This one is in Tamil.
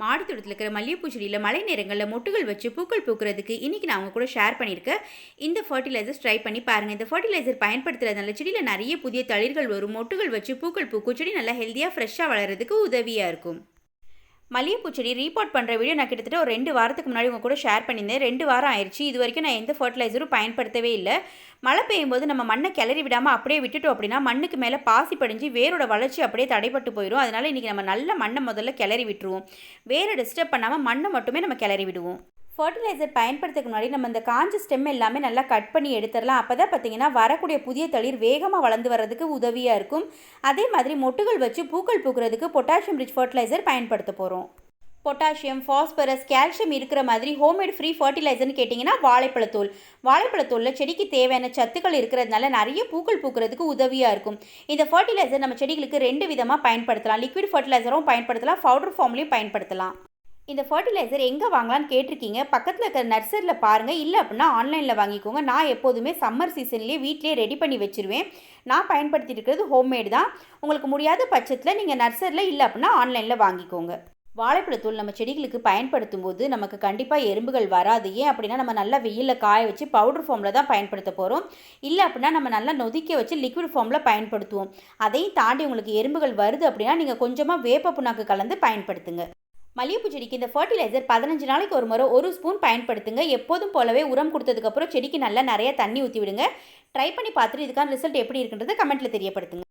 மாடி தோட்டத்தில் இருக்கிற மல்லிகைப்பூ செடியில் மழை நேரங்களில் மொட்டுகள் வச்சு பூக்கள் பூக்கிறதுக்கு இன்றைக்கி நான் அவங்க கூட ஷேர் பண்ணியிருக்கேன். இந்த ஃபர்டிலைசர்ஸ் ட்ரை பண்ணி பாருங்கள் இந்த ஃபர்டிலைசர் பயன்படுத்துறதுனால செடியில் நிறைய புதிய தளிர்கள் வரும் மொட்டுகள் வச்சு பூக்கள் பூக்கும் செடி நல்லா ஹெல்த்தியாக ஃப்ரெஷ்ஷாக வளர்கிறதுக்கு உதவியாக இருக்கும். மல்லிகைப்பூ செடி ரீபோர்ட் பண்ணுற வீடியோ நான் கிட்டத்தட்ட ஒரு ரெண்டு வாரத்துக்கு முன்னாடி உங்கள் கூட ஷேர் பண்ணியிருந்தேன். ரெண்டு வாரம் ஆயிடுச்சு இது வரைக்கும் நான் எந்த ஃபர்டிலைசரும் பயன்படுத்தவே இல்லை. மழை பெய்யும் போது நம்ம மண்ணை கிளறி விடாமல் அப்படியே விட்டுட்டோம் அப்படின்னா மண்ணுக்கு மேலே பாசி படிஞ்சு வேரோட வளர்ச்சி அப்படியே தடைப்பட்டு போயிடும். அதனால இன்றைக்கி நம்ம நல்ல மண்ணை முதல்ல கிளறி விட்டுருவோம். வேரை டிஸ்டர்ப் பண்ணாமல் மண்ணை மட்டுமே நம்ம கிளறி விடுவோம். ஃபர்டிலைசர் பயன்படுத்துறதுக்கு முன்னாடி நம்ம இந்த காஞ்ச ஸ்டெம் எல்லாமே நல்லா கட் பண்ணி எடுத்துடலாம். அப்போ தான் பார்த்தீங்கன்னா வரக்கூடிய புதிய தளிர் வேகமாக வளர்ந்து வர்றதுக்கு உதவியாக இருக்கும். அதே மாதிரி மொட்டுகள் வச்சு பூக்கள் பூக்கிறதுக்கு பொட்டாசியம் ரிச் ஃபர்டிலைசர் பயன்படுத்த போகிறோம் பொட்டாசியம் ஃபாஸ்பரஸ் கால்சியம் இருக்கிற மாதிரி ஹோம்மேட் ஃப்ரீ ஃபர்டிலைசர்னு கேட்டிங்கன்னா வாழைப்பழத்தூள். வாழைப்பழத்தூளில் செடிக்கு தேவையான சத்துக்கள் இருக்கிறதுனால நிறைய பூக்கள் பூக்கிறதுக்கு உதவியாக இருக்கும். இந்த ஃபர்டிலைசர் நம்ம செடிகளுக்கு ரெண்டு விதமாக பயன்படுத்தலாம். லிக்விட் ஃபர்டிலைசரும் பயன்படுத்தலாம். பவுடர் ஃபார்ம்லையும் பயன்படுத்தலாம். இந்த ஃபர்டிலைசர் எங்கே வாங்கலாம்னு கேட்டிருக்கீங்க? பக்கத்தில் இருக்கிற நர்சரியில் பாருங்கள் இல்லை அப்படின்னா ஆன்லைனில் வாங்கிக்கோங்க. நான் எப்போதுமே சம்மர் சீசன்லேயே வீட்டிலே ரெடி பண்ணி வச்சுருவேன். நான் பயன்படுத்திட்டு இருக்கிறது ஹோம்மேடு தான். உங்களுக்கு முடியாத பட்சத்தில் நீங்கள் நர்சரியில் இல்லை அப்படின்னா ஆன்லைனில் வாங்கிக்கோங்க. வாழைப்பழத்தூள் நம்ம செடிகளுக்கு பயன்படுத்தும் போது நமக்கு கண்டிப்பாக எறும்புகள் வராது. ஏன் அப்படின்னா நம்ம நல்லா வெயிலில் காய வச்சு பவுடர் ஃபார்மில் தான் பயன்படுத்த போகிறோம் இல்லை அப்படின்னா நம்ம நல்லா நொதிக்க வச்சு லிக்விட் ஃபார்மில் பயன்படுத்துவோம். அதையும் தாண்டி உங்களுக்கு எறும்புகள் வருது அப்படின்னா நீங்கள் கொஞ்சமாக வேப்ப புண்ணாக்கு கலந்து பயன்படுத்துங்க. மல்லிகைப்பூ செடிக்கு இந்த ஃபர்டிலைசர் பதினஞ்சு நாளைக்கு ஒரு முறை ஒரு ஸ்பூன் பயன்படுத்துங்க. எப்போதும் போலவே உரம் கொடுத்ததுக்கப்புறம் செடிக்கு நல்லா நிறைய தண்ணி ஊற்றி விடுங்க ட்ரை பண்ணி பார்த்துட்டு இதுக்கான ரிசல்ட் எப்படி இருக்குன்றதை கமெண்ட்டில் தெரியப்படுத்துங்க.